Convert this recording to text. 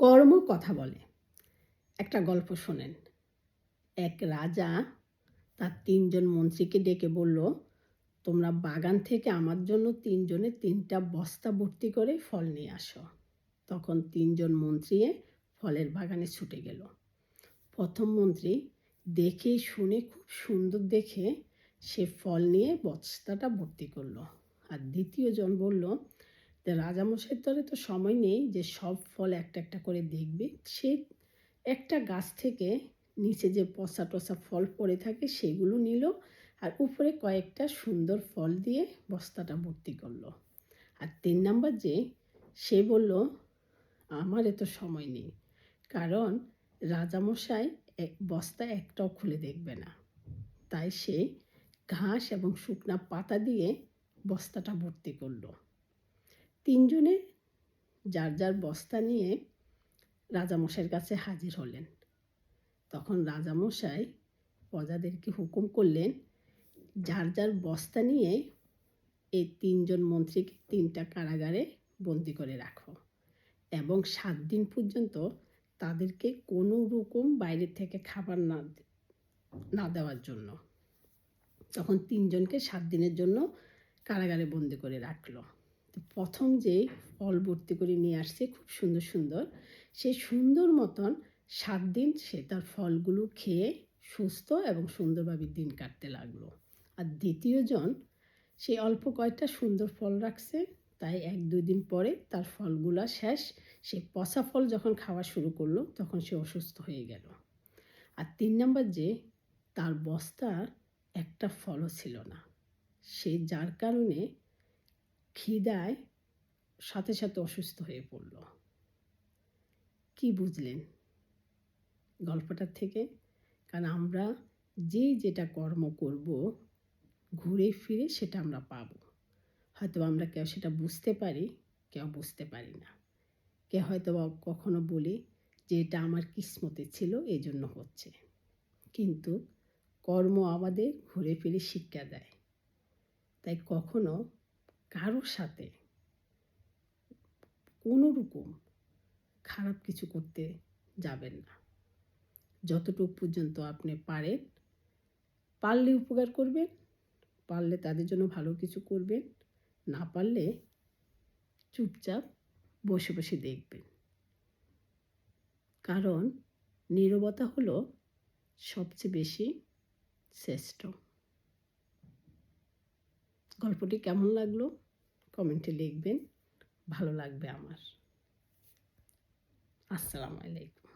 কর্ম কথা বলে। একটা গল্প শোনেন। এক রাজা তার তিনজন মন্ত্রীকে ডেকে বলল, তোমরা বাগান থেকে আমার জন্য তিনজনে তিনটা বস্তা ভর্তি করে ফল নিয়ে আসো। তখন তিনজন মন্ত্রী ফলের বাগানে ছুটে গেল। প্রথম মন্ত্রী দেখে শুনে খুব সুন্দর দেখে সে ফল নিয়ে বস্তাটা ভর্তি করল। আর দ্বিতীয় জন বলল রাজামশাইয়ের তরে তো সময় নেই যে সব ফল একটা একটা করে দেখবে। সে একটা গাছ থেকে নিচে যে পচা টসা ফল পড়ে থাকে সেগুলো নিল আর উপরে কয়েকটা সুন্দর ফল দিয়ে বস্তাটা ভর্তি করল। আর তিন নাম্বার যে, সে বলল, আমার এত সময় নেই। কারণ রাজামশাই এক বস্তা একটাও খুলে দেখবে না। তাই সে ঘাস এবং শুকনা পাতা দিয়ে বস্তাটা ভর্তি করল। তিনজনে যার যার বস্তা নিয়ে রাজামশাইয়ের কাছে হাজির হলেন। তখন রাজামশাই প্রজাদেরকে হুকুম করলেন, যার যার বস্তা নিয়ে এই তিনজন মন্ত্রীকে তিনটা কারাগারে বন্দি করে রাখো এবং সাত দিন পর্যন্ত তাদেরকে কোনো রকম বাইরে থেকে খাবার না না দেওয়ার জন্য। তখন তিনজনকে সাত দিনের জন্য কারাগারে বন্দি করে রাখল। প্রথম যে ফল ভর্তি করে নিয়ে আসছে, খুব সুন্দর সুন্দর, সে সুন্দর মতন সাত দিন সে তার ফলগুলো খেয়ে সুস্থ এবং সুন্দরভাবে দিন কাটতে লাগল। আর দ্বিতীয়জন সে অল্প কয়েকটা সুন্দর ফল রাখছে, তাই এক দুই দিন পরে তার ফলগুলা শেষ। সে পচা ফল যখন খাওয়া শুরু করল, তখন সে অসুস্থ হয়ে গেল। আর তিন নম্বর যে, তার বস্তার একটা ফলও ছিল না। সে যার কারণে খিদায় সাথে সাথে অসুস্থ হয়ে পড়ল। কি বুঝলেন? গল্পটার থেকে, কারণ আমরা যে যেটা কর্ম করব, ঘুরে ফিরে সেটা আমরা পাব। হয়তো আমরা কেউ সেটা বুঝতে পারি, কেউ বুঝতে পারি না। কে হয়তো কখনো বলি যে এটা আমার কিসমতে ছিল এই জন্য হচ্ছে। কিন্তু কর্ম আমাদের ঘুরে ফিরে শিক্ষা দেয়। তাই কখনো কারোর সাথে কোনো রকম খারাপ কিছু করতে যাবেন না। যতটুকু পর্যন্ত আপনি পারেন, পারলে উপকার করবেন, পারলে তাদের জন্য ভালো কিছু করবেন, না পারলে চুপচাপ বসে বসে দেখবেন। কারণ নীরবতা হলো সবচেয়ে বেশি শ্রেষ্ঠ। গল্পটি কেমন লাগল? কমেন্টে লিখবেন। ভালো লাগবে আমার। আসসালামু আলাইকুম।